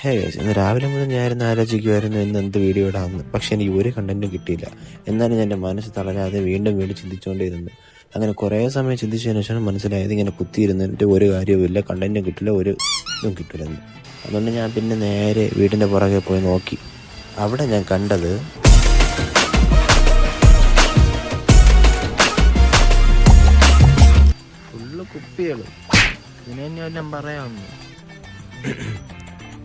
Hey guys ഇന്ന് രാവിലെ മുതൽ ഞാനിരുന്ന് ആലോചിക്കുമായിരുന്നു ഇന്ന് എന്ത് വീഡിയോ ഇടാമെന്ന്. പക്ഷെ എനിക്ക് ഒരു കണ്ടന്റും കിട്ടിയില്ല. എന്നാലും ഞാൻ എന്റെ മനസ്സ് തളരാതെ വീണ്ടും വീണ്ടും ചിന്തിച്ചുകൊണ്ടിരുന്നു അങ്ങനെ കുറേ സമയം ചിന്തിച്ചതിന് ശേഷം മനസ്സിലായത് ഇങ്ങനെ കുത്തിയിരുന്നിട്ട് ഒരു കാര്യവുമില്ല കണ്ടന്റും കിട്ടില്ല ഒരു ഇതും കിട്ടില്ലെന്ന് അതുകൊണ്ട് ഞാൻ പിന്നെ നേരെ വീടിന്റെ പുറകെ പോയി നോക്കി. അവിടെ ഞാൻ കണ്ടത് ഫുള്ള് കുപ്പികൾ ഇതിനെ ഞാൻ പറയാമെന്ന്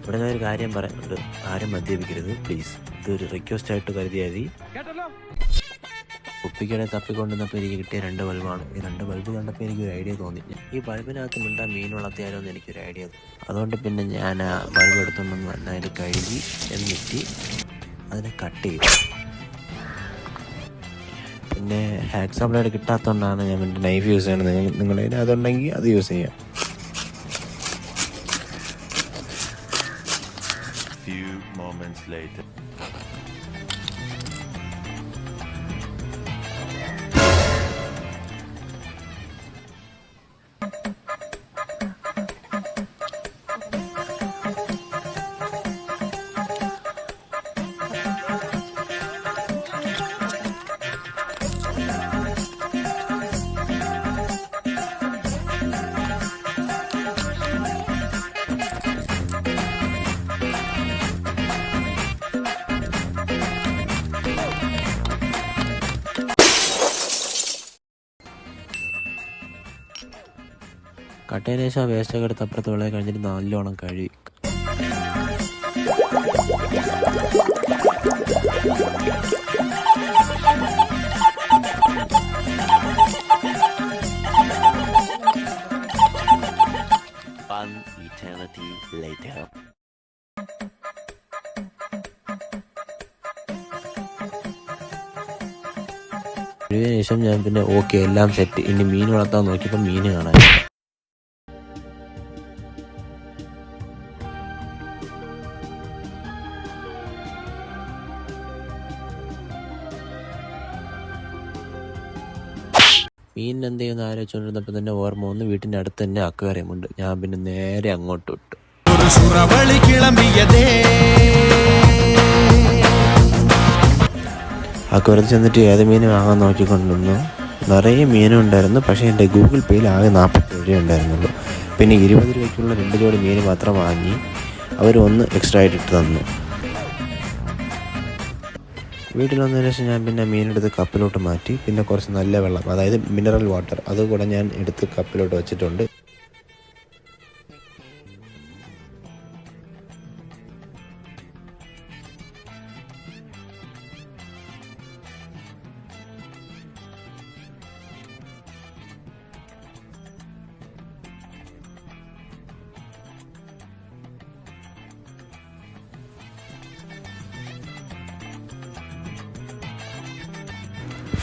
ഇവിടെ ഞാൻ ഒരു കാര്യം പറയുന്നുണ്ട് ആരും മദ്യപിക്കരുത് പ്ലീസ് ഇതൊരു റിക്വസ്റ്റ് ആയിട്ട് കരുതിയാൽ മതി. കുപ്പിക്കടെ തപ്പിക്കൊണ്ടുവന്നപ്പോൾ എനിക്ക് കിട്ടിയ രണ്ട് ബൾബാണ്. ഈ രണ്ട് ബൾബ് കണ്ടപ്പോൾ എനിക്കൊരു ഐഡിയ തോന്നി. ഈ ബൾബിനകത്ത് മിണ്ടാ മീൻ വളർത്തിയാലോ എന്ന് എനിക്കൊരു ഐഡിയ തോന്നി. അതുകൊണ്ട് പിന്നെ ഞാൻ ആ ബൾബ് എടുത്തുകൊണ്ടൊന്ന് നന്നായിട്ട് കഴുകി എന്നിട്ട് അതിനെ കട്ട് ചെയ്തു. പിന്നെ ഹാക്സാ ബ്ലേഡ് കിട്ടാത്തതുകൊണ്ടാണ് ഞാൻ എന്റെ നൈഫ് യൂസ് ചെയ്യണത് നിങ്ങൾ അതുണ്ടെങ്കിൽ അത് യൂസ് ചെയ്യാം. Moments later. കട്ടതിന് ശേഷം വേസ്റ്റൊക്കെ എടുത്ത് അപ്പുറത്ത് വെള്ളം കഴിഞ്ഞിട്ട് നല്ലോണം കഴുകി. One eternity later. കഴുകിയതിന് ശേഷം ഞാൻ പിന്നെ ഓക്കെ എല്ലാം സെറ്റ് ഇനി മീൻ വളർത്താൻ നോക്കിയപ്പോൾ മീൻ കാണാൻ. മീൻ എന്ത് ചെയ്യുന്ന ആലോചിച്ചുകൊണ്ടിരുന്നപ്പോൾ തന്നെ ഓർമ്മ വന്ന് വീട്ടിന്റെ അടുത്ത് തന്നെ അക്വേറിയം ഉണ്ട് ഞാൻ പിന്നെ നേരെ അങ്ങോട്ട് വിട്ടു. അക്വേറിയത്തിൽ ചെന്നിട്ട് ഏത് മീൻ വാങ്ങാൻ നോക്കിക്കൊണ്ടിരുന്നു. നിറയെ മീനും ഉണ്ടായിരുന്നു പക്ഷേ എന്റെ ഗൂഗിൾ പേയിൽ ആകെ നാൽപ്പത്തി രൂപ ഉണ്ടായിരുന്നുള്ളൂ. പിന്നെ ഇരുപത് രൂപയ്ക്കുള്ള രണ്ട് ജോഡി മീൻ മാത്രം വാങ്ങി അവർ ഒന്ന് എക്സ്ട്രാ ആയിട്ട് തന്നു. വീട്ടിൽ വന്നതിന് ശേഷം ഞാൻ പിന്നെ മീനെടുത്ത് കപ്പിലോട്ട് മാറ്റി പിന്നെ കുറച്ച് നല്ല വെള്ളം അതായത് മിനറൽ വാട്ടർ അതുകൂടെ ഞാൻ എടുത്ത് കപ്പിലോട്ട് വെച്ചിട്ടുണ്ട്.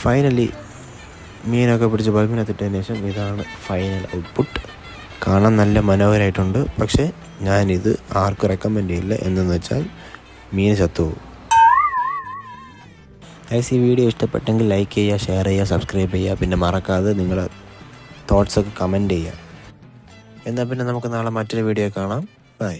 ഫൈനലി മീനൊക്കെ പിടിച്ച് ബൾബിനെത്തിട്ടതിന് ശേഷം ഇതാണ് ഫൈനൽ ഔട്ട്പുട്ട് കാണാൻ നല്ല മനോഹരമായിട്ടുണ്ട് പക്ഷേ ഞാനിത് ആർക്കും റെക്കമെൻഡ് ചെയ്യില്ല. എന്തെന്ന് വെച്ചാൽ മീൻ ചത്തുപോകും ഗൈസ് ഈ വീഡിയോ ഇഷ്ടപ്പെട്ടെങ്കിൽ ലൈക്ക് ചെയ്യുക ഷെയർ ചെയ്യുക സബ്സ്ക്രൈബ് ചെയ്യുക. പിന്നെ മറക്കാതെ നിങ്ങളുടെ തോട്ട്സൊക്കെ കമന്റ് ചെയ്യുക. എന്നാൽ പിന്നെ നമുക്ക് നാളെ മറ്റൊരു വീഡിയോ കാണാം. ബൈ